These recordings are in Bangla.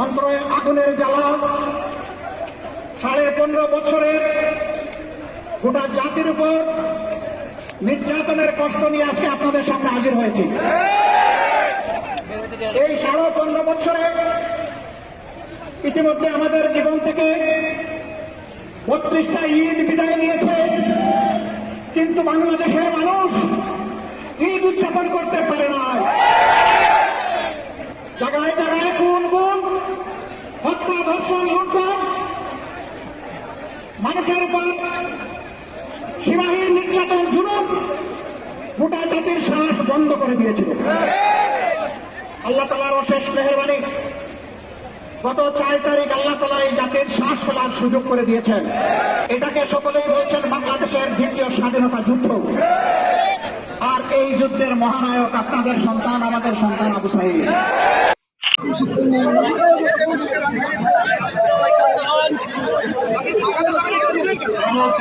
অন্তরে আগুনের জ্বালা। সাড়ে পনেরো বছরের গোটা জাতির উপর নির্যাতনের কষ্ট নিয়ে আজকে আপনাদের সামনে হাজির হয়েছি। এই সাড়ে পনেরো বছরে ইতিমধ্যে আমাদের জীবন থেকে বত্রিশটা ঈদ বিদায় নিয়েছে। কিন্তু বাংলাদেশের মানুষ ঈদ উদযাপন করতে পারে না। জায়গায় জায়গায় কোন গুণ হত্যা, ধর্ষণ লুণ্ঠন মানুষের উপর সীমাহীন নির্যাতন জুলুম গোটা জাতির শ্বাস বন্ধ করে দিয়েছিল। আল্লাহ তালার অশেষ মেহরবানি গত চার তারিখ আল্লাহ তালা এই জাতির শ্বাস ফেলার সুযোগ করে দিয়েছেন। এটাকে সকলেই বলছেন বাংলাদেশের দ্বিতীয় স্বাধীনতা যুদ্ধ। আর এই যুদ্ধের মহানায়ক আপনাদের সন্তান, আমাদের সন্তান আবু সাহিদ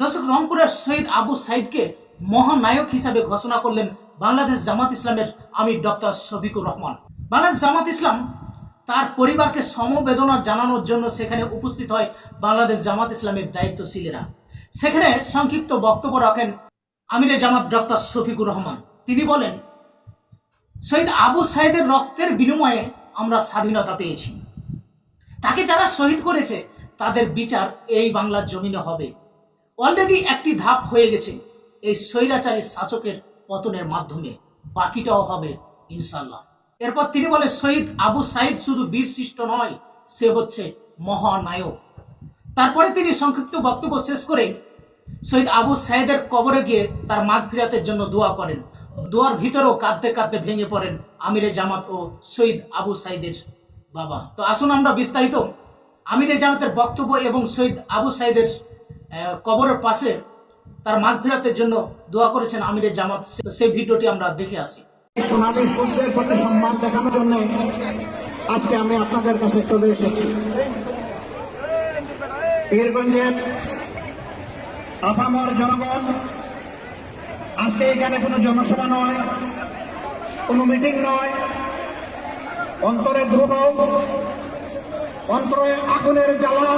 দর্শক, রংপুরের শহীদ আবু সাইদকে মহানায়ক হিসাবে ঘোষণা করলেন বাংলাদেশ জামাত ইসলামের আমি ডক্টর শফিকুর রহমান। বাংলাদেশ জামাত ইসলাম তার পরিবারকে সমবেদনা জানানোর জন্য সেখানে উপস্থিত হয় বাংলাদেশ জামাত ইসলামের দায়িত্বশীলেরা। সেখানে সংক্ষিপ্ত বক্তব্য রাখেন আমিরে জামাত ডক্টর শফিকুর রহমান। তিনি বলেন শহীদ আবু সাইদের রক্তের বিনিময়ে আমরা স্বাধীনতা পেয়েছি। তাকে যারা শহীদ করেছে, তাদের বিচার এই বাংলার জমিনে হবে। অলরেডি একটি ধাপ হয়ে গেছে এই স্বৈরাচারী শাসকের পতনের মাধ্যমে। বাকিটাও হবে ইনশাল্লাহ এরপর তিনি বলে, শহীদ আবু সাইদ শুধু বীর সৃষ্ট নয়, সে হচ্ছে মহানায়ক। তারপরে তিনি সংক্ষিপ্ত বক্তব্য শেষ করে শহীদ আবু সাইদের কবরে গিয়ে তার মাঘ ফিরাতের জন্য দোয়া করেন। দোয়ার ভিতরেও কাঁদতে কাঁদতে ভেঙে পড়েন আমিরে জামাত ও শহীদ আবু সাইদের বাবা। তো আসুন আমরা বিস্তারিত। আমিরে জামাতের বক্তব্য এবং শহীদ আবু সাইদের কবরের পাশে তার মাঘ ফেরাতের জন্য দোয়া করেছেন আমিরে জামাত। সেই ভিডিওটি আমরা দেখে আসি। সোনালী সূর্যের প্রতি সম্মান দেখানোর জন্য আজকে আমি আপনাদের কাছে চলে এসেছি। পীরগঞ্জের আপামর জনগণ আজকে এখানে কোনো জনসভা নয়, কোনো মিটিং নয়। অন্তরে দ্রুহ অন্তরে আগুনের জ্বালা।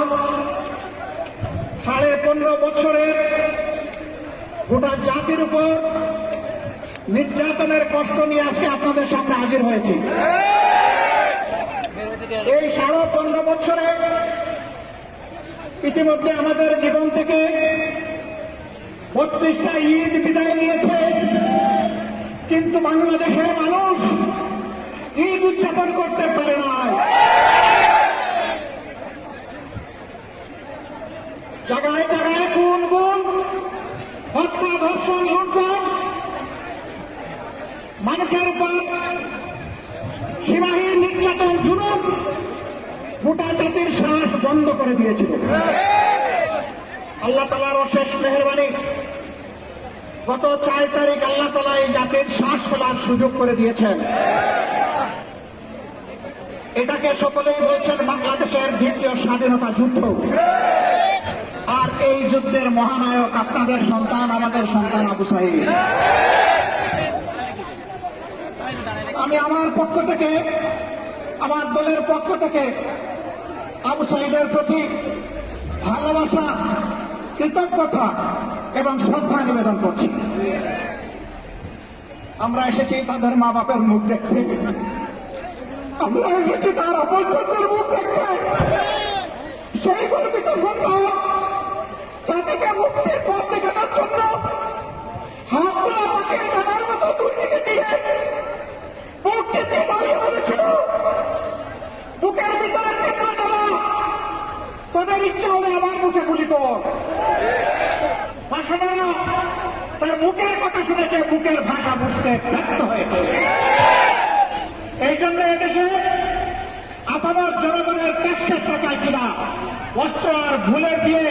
সাড়ে পনেরো বছরের গোটা জাতির উপর নির্যাতনের কষ্ট নিয়ে আজকে আপনাদের সামনে হাজির হয়েছি। এই সাড়ে পনেরো বছরে ইতিমধ্যে আমাদের জীবন থেকে বত্রিশটা ঈদ বিদায় নিয়েছে। কিন্তু বাংলাদেশের মানুষ ঈদ উদযাপন করতে পারে না জায়গায় জায়গায় কোন গুণ হত্যা, ধর্ষণ লুণ্ঠন মানুষের উপর সীমাহীন নির্যাতন জুলুম গোটা জাতির শ্বাস বন্ধ করে দিয়েছিল। আল্লাহ তালার অশেষ মেহরবানি। গত চার তারিখ আল্লাহ তালা এই জাতির শ্বাস ফেলার সুযোগ করে দিয়েছেন। এটাকে সকলেই বলছেন বাংলাদেশের দ্বিতীয় স্বাধীনতা যুদ্ধ। আর এই যুদ্ধের মহানায়ক আপনাদের সন্তান, আমাদের সন্তান আবু সাহিদ আমি আমার পক্ষ থেকে, আমার দলের পক্ষ থেকে আবু সাহিদের প্রতি ভালোবাসা, কৃতজ্ঞতা এবং শ্রদ্ধা নিবেদন করছি। আমরা এসেছি তাদের মা বাপের মুখ দেখতে। আমরা এসেছি তার অপরদের মুখ দেখতে। সেই গর্বিত সন্তান তাদেরকে মুক্তির পথ দেখানোর জন্য হাতগুলো চেপে দেওয়া। তোদের ইচ্ছা হলে আমার মুখে গুলি কর ভাষাটা তার মুখের কথা শুনেছে বুকের ভাষা বুঝতে ব্যর্থ হয়েছে। এই জন্য এদেশে আপনার জনগণের ট্যাক্সের টাকায় কিনা অস্ত্র আর ভুলে দিয়ে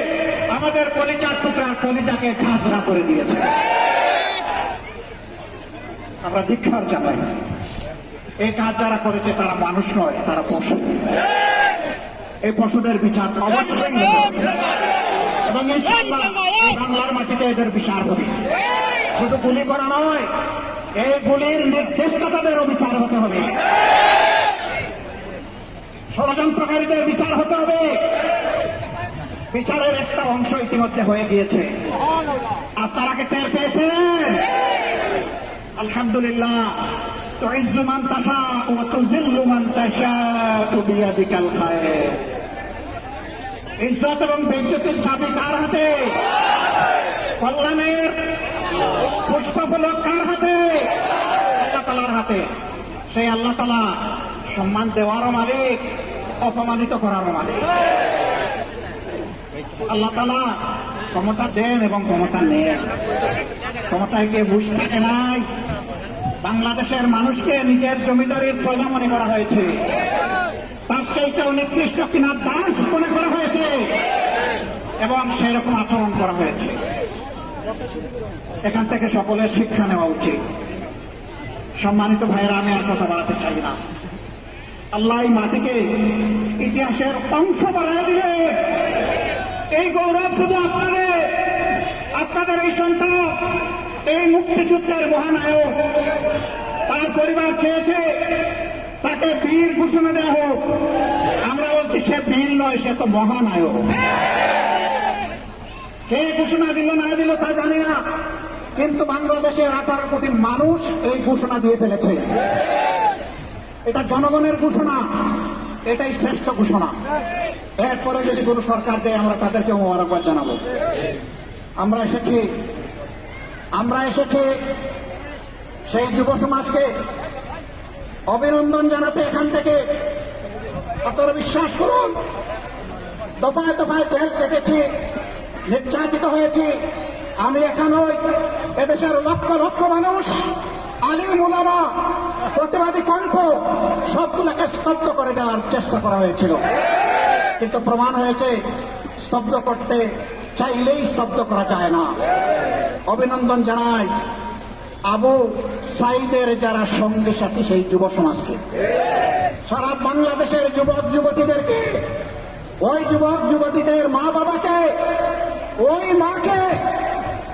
আমাদের কলিজার টুকরা কলিজাকে ঘাসরা করে দিয়েছে। আমরা দীক্ষার জানাই। এই কাজ যারা করেছে তারা মানুষ নয়, তারা পশু। এই পশুদের বিচার অবশ্যই এবং ইনশাআল্লাহ এই বাংলার মাটিতে এদের বিচার হবে শুধু গুলি করা নয় এই গুলির নির্দেশদাতাদেরও বিচার হতে হবে ষড়যন্ত্রকারীদের বিচার হতে হবে বিচারের একটা অংশ ইতিমধ্যে হয়ে গিয়েছে আর তারা কি টের পেয়েছেন আলহামদুলিল্লাহ تعز من تشاء وتذل من تشاء بيدك الخير ইজ্জত এবং বেজ্জতির চাবি কার হাতে? কল্যাণের পুষ্পফলক কার হাতে? আল্লাহ তালার হাতে। সেই আল্লাহ তালা সম্মান দেওয়ারও মালিক, অপমানিত করারও মালিক। আল্লাহ তালা ক্ষমতা দেন এবং ক্ষমতা নেন। ক্ষমতায় গিয়ে বুঝ থাকে নাই। বাংলাদেশের মানুষকে নিজের জমিদারির প্রজা মনে করা হয়েছে। চাইতেও নিকৃষ্ট কিনা দাস মনে করা হয়েছে। এবং সেরকম আচরণ করা হয়েছে। এখান থেকে সকলের শিক্ষা নেওয়া উচিত। সম্মানিত ভাইয়েরা, আমি আর কথা বাড়াতে চাই না। আল্লাহ মাটিকে ইতিহাসের অংশ বাড়াই দিলে এই গৌরব শুধু আপনাদের আপনাদের এই সন্তান, এই মুক্তিযুদ্ধের মহানায়ক, তার পরিবার চেয়েছে। তাকে বীর ঘোষণা দেওয়া হোক। আমরা বলছি সে বীর নয়, সে তো মহানায়ক। কে ঘোষণা দিল, না দিল তা জানি না। কিন্তু বাংলাদেশের আঠারো কোটি মানুষ এই ঘোষণা দিয়ে ফেলেছে। এটা জনগণের ঘোষণা, এটাই শ্রেষ্ঠ ঘোষণা। এরপরে যদি কোনো সরকার দেয়, আমরা তাদেরকে মোবারকবাদ জানাব। আমরা এসেছি আমরা এসেছি সেই যুব সমাজকে অভিনন্দন জানাতে এখান থেকে। আপনারা বিশ্বাস করুন, দফায় দফায় জেল কেটেছি নির্যাতিত হয়েছি। আমি এখানেই এদেশের লক্ষ লক্ষ মানুষ আলিম উলামা প্রতিবাদী কণ্ঠ, সবগুলোকে স্তব্ধ করে দেওয়ার চেষ্টা করা হয়েছিল। কিন্তু প্রমাণ হয়েছে, স্তব্ধ করতে চাইলেই স্তব্ধ করা যায় না। অভিনন্দন জানাই আবু সাইদের যারা সঙ্গে সাথে সেই যুব সমাজকে। সারা বাংলাদেশের যুবক, যুবতীদেরকে, ওই যুবক, যুবতীদের মা বাবাকে, ওই মাকে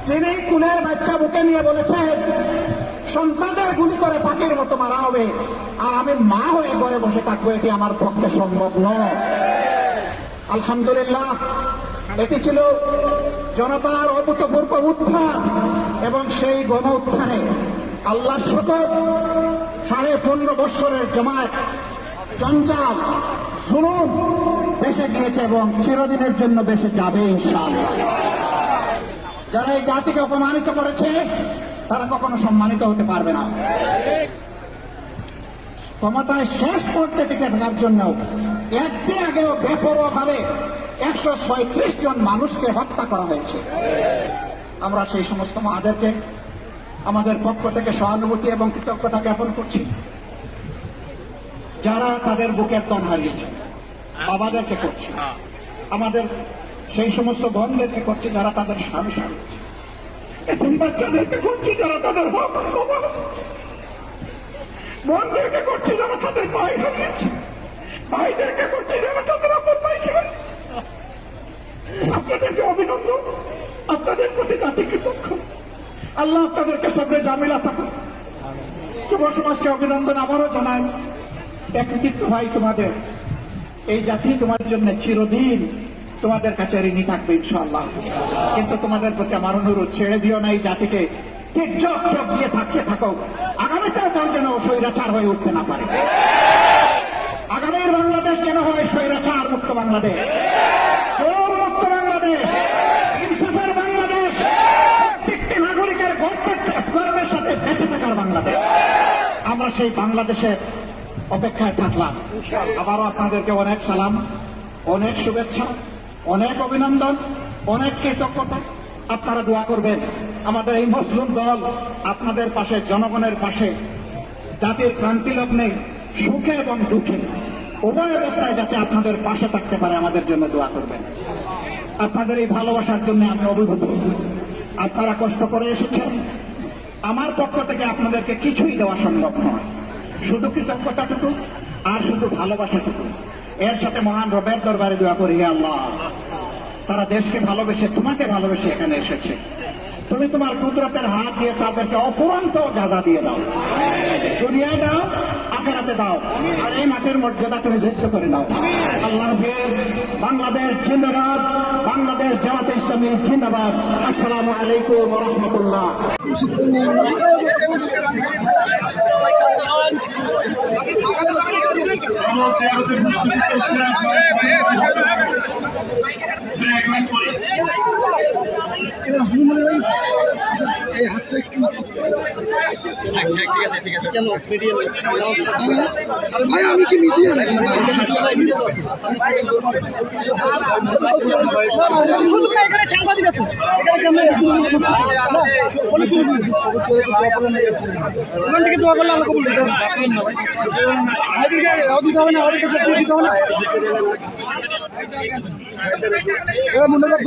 যিনি কুলের বাচ্চা বুকে নিয়ে বলেছেন, সন্তানদের গুলি করে পাখির মতো মারা হবে, আর আমি মা হয়ে ঘরে বসে থাকব, এটি আমার পক্ষে সম্ভব নয়। আলহামদুলিল্লাহ, এটি ছিল জনতার অভূতপূর্ব উত্থান এবং সেই গণ উত্থানে আল্লাহ শপথ সাড়ে পনেরো বৎসরের জমায়েত, জঞ্জাল, জুলুম দেশে গিয়েছে এবং চিরদিনের জন্য দেশে যাবে যারা এই জাতিকে অপমানিত করেছে, তারা কখনো সম্মানিত হতে পারবে না। ক্ষমতায় শেষ করতে টিকে থাকার জন্য একদিন আগেও বেপরোয়া ভাবে একশো জন মানুষকে হত্যা করা হয়েছে। আমরা সেই সমস্ত মাদেরকে আমাদের পক্ষ থেকে সহানুভূতি এবং কৃতজ্ঞতা জ্ঞাপন করছি। যারা তাদের বুকের তন হারিয়েছে, বাবাদেরকে করছি। আমাদের সেই সমস্ত বোনদেরকে করছি যারা তাদের স্বামী হারিয়েছে। এতিম বাচ্চাদেরকে করছি যারা তাদের হক করছি যারা তাদের ভাই হারিয়েছে। ভাইদেরকে করছি যারা তাদের আপন হারিয়েছে। আপনাদেরকে অভিনন্দন। আপনাদের প্রতি জাতি কৃতজ্ঞ। আল্লাহ আপনাদেরকে সঙ্গে জামিলা থাকুন যুব সমাজকে অভিনন্দন আবারও জানাই। একৃতিত্ব ভাই তোমাদের, এই জাতি তোমার জন্য চিরদিন তোমাদের কাছে ঋণী থাকবে ইনশাআল্লাহ। কিন্তু তোমাদের প্রতি আমার অনুরোধ ছেড়ে দিও না, এই জাতিকে ঠিক চোখ চোখ দিয়ে থাকতে থাকো। আগামীতেও দল যেন স্বৈরাচার হয়ে উঠতে না পারে। আগামীর বাংলাদেশ যেন হয় স্বৈরাচার মুক্ত বাংলাদেশ চোর মুক্ত বাংলাদেশ ইনসাফের বাংলাদেশ প্রত্যেকটি নাগরিকের গর্বের গর্বের সাথে বেঁচে থাকার বাংলাদেশ আমরা সেই বাংলাদেশের অপেক্ষায় থাকলাম। আবারও আপনাদেরকে অনেক সালাম অনেক শুভেচ্ছা অনেক অভিনন্দন অনেক কৃতজ্ঞতা। আপনারা দোয়া করবেন আমাদের এই মুসলিম দল আপনাদের পাশে জনগণের পাশে জাতির ক্রান্তি লগ্নে সুখে এবং দুঃখে উভয় অবস্থায় যাতে আপনাদের পাশে থাকতে পারে আমাদের জন্য দোয়া করবেন। আপনাদের এই ভালোবাসার জন্য আমি অভিভূত। আপনারা কষ্ট করে এসেছেন আমার পক্ষ থেকে আপনাদেরকে কিছুই দেওয়া সম্ভব নয়। শুধু কৃতজ্ঞতাটুকু আর শুধু ভালোবাসাটুকু। এর সাথে মহান রবের দরবারে দোয়া করি আল্লাহ। তারা দেশকে ভালোবেসে, তোমাকে ভালোবেসে এখানে এসেছে। তুমি তোমার কুদরতের হাত দিয়ে তাদেরকে অফুরন্ত গাঁদা দিয়ে দাও। দুনিয়া দাও আখেরাতে দাও। আর এই মাঠের মর্যাদা তুমি ধৈর্য করে দাও আল্লাহ বাংলাদেশ জিন্দাবাদ, বাংলাদেশ জামাতে ইসলামী জিন্দাবাদ। আসসালামু আলাইকুম রহমতুল্লাহ। গণ তেরোতে প্রস্তুতি চলছে সে এক লাখ করে ভাই আমি কি মিডিয়া নাকি শুধু এখানে সাংবাদিক আছে। ওখান থেকে দোয়া করলে আল্লাহ কবুল করবে হবে না আমাদের কাছে দিতে হবে না এবার মনে রাখব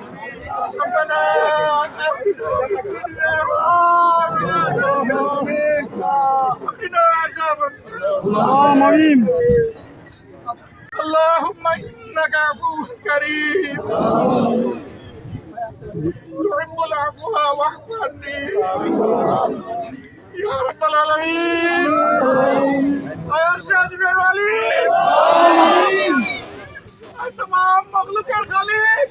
ربنا في الدنيا اللهم اللهم إنك عفو كريم. تحب العفو واحفظني يا رب العالمين. يا شاذب أنت تمام مخلوق الخليل.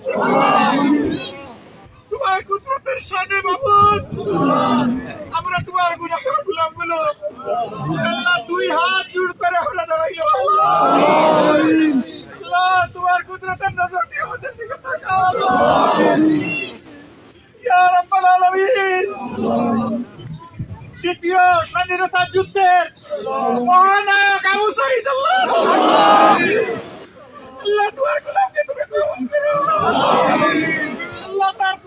সাথে বাবুদ আমরা তোমার গুনাহগার গোলাম দুই হাত জোড় করে আমরা দাঁড়াইলো। আল্লাহ, তোমার কুদরতের নজর দিয়ে আমাদের দিকে তাকাও। ইয়া রাব্বাল দ্বিতীয় স্বাধীনতা যুদ্ধের মহানায়ক আবু সাইদ, আল্লাহ আল্লাহ, তোমার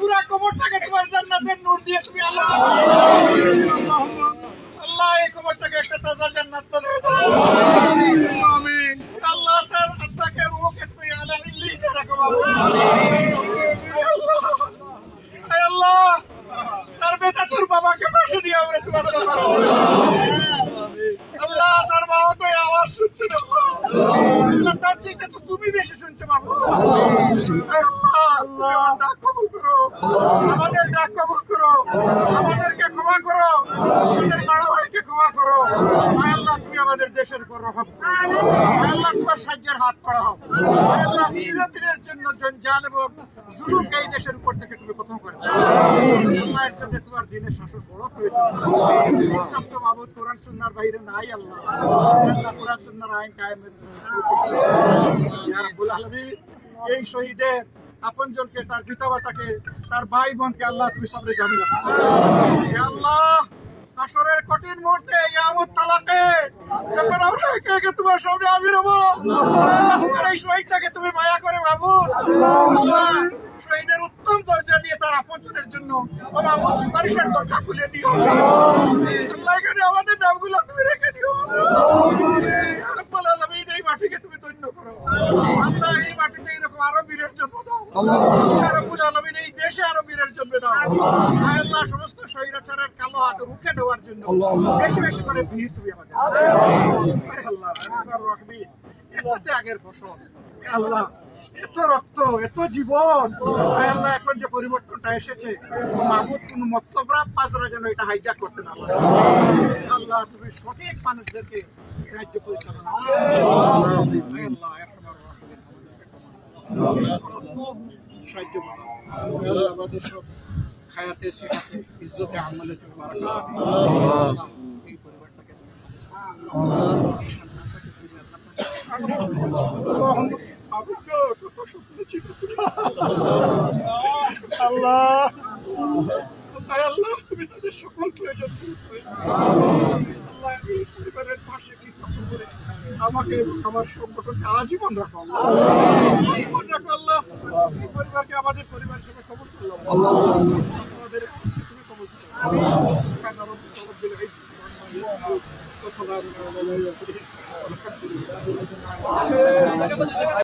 পুরা কবরটাকে তোমার জান্নাতের নূর দিয়ে তুমি আল্লাহ আল্লাহ, এই কবরটাকে একটা তাজা জান্নাত বানিয়ে দাও। আমিন। আল্লাহ তার আত্মাকে রূহকে তুমি আলা ইল্লিতে রাখো আল্লাহ। আল্লাহ। তার বেটা তোর বাবাকে পাশে দিয়ে আমরা তোমার আল্লাহ, তার বাবা তো আওয়াজ শুনছে তার চেয়ে তো তুমি বেশি আমাদের ডাক কবুল করো আমাদেরকে ক্ষমা করো আমাদের বড় ভাইকে ক্ষমা করো আল্লাহ তুমি আমাদের দেশের উপর রহম করো আল্লাহ তোমার সাহায্যের হাত পড়াও হে আল্লাহ চিরদিনের জন্য জঞ্জাল এবং জুলুম এই দেশের উপর থেকে তুমি প্রথম করে। আল্লাহ এর জন্য তোমার দিনের শাসন বড় প্রয়োজন মাবুদ কোরআন সুন্নাহর বাইরে নাই আল্লাহ আল্লাহ কোরআন সুন্নাহর আইন কায়েমের ইয়া রাব্বুল এই শহীদের আপনজনকে, তার পিতামাতাকে, তার ভাই বোনকে আল্লাহ তুমি সামনে জামিন আল্লাহ আসরের কঠিন মুহূর্তে ইয়ামত তালাকে, যখন আমরা একে একে তোমার সামনে হাজির হব এই শহীদটাকে তুমি মায়া করে বাবু আল্লাহ, শহীদের উত্তম দরজা দিয়ে তার আপনজনের জন্য ও মামুদ সুপারিশের দরজা খুলে দিও। আল্লাহ, এখানে আমাদের নামগুলো তুমি রেখে দিও ইয়া রাব্বাল আলামিন, এই মাটিকে তুমি ধন্য করো আল্লাহ এই মাটিতে এরকম আরও বীরের জন্ম দাও ইয়া রাব্বুল আলামিন, এত রক্ত, এত জীবন। এখন যে পরিবর্তনটা এসেছে, মাহমুদ কোন মতলবরা পাঁচরা যেন এটা হাইজাক করতে না আল্লাহ, তুমি সঠিক মানুষদেরকে রাজ্য পরিচালনা। সাহায্য করো। আমাদের সব খায়াতে তুমি আল্লাহ, তুমি তাদের সকল পরিবারের পাশে কি করে আমাকে আমার সংগঠনকে আজীবন রাখো। আজীবন রাখো আল্লাহ। এই পরিবারকে আমাদের পরিবার হিসেবে কবল করলাম আমাদের তুমি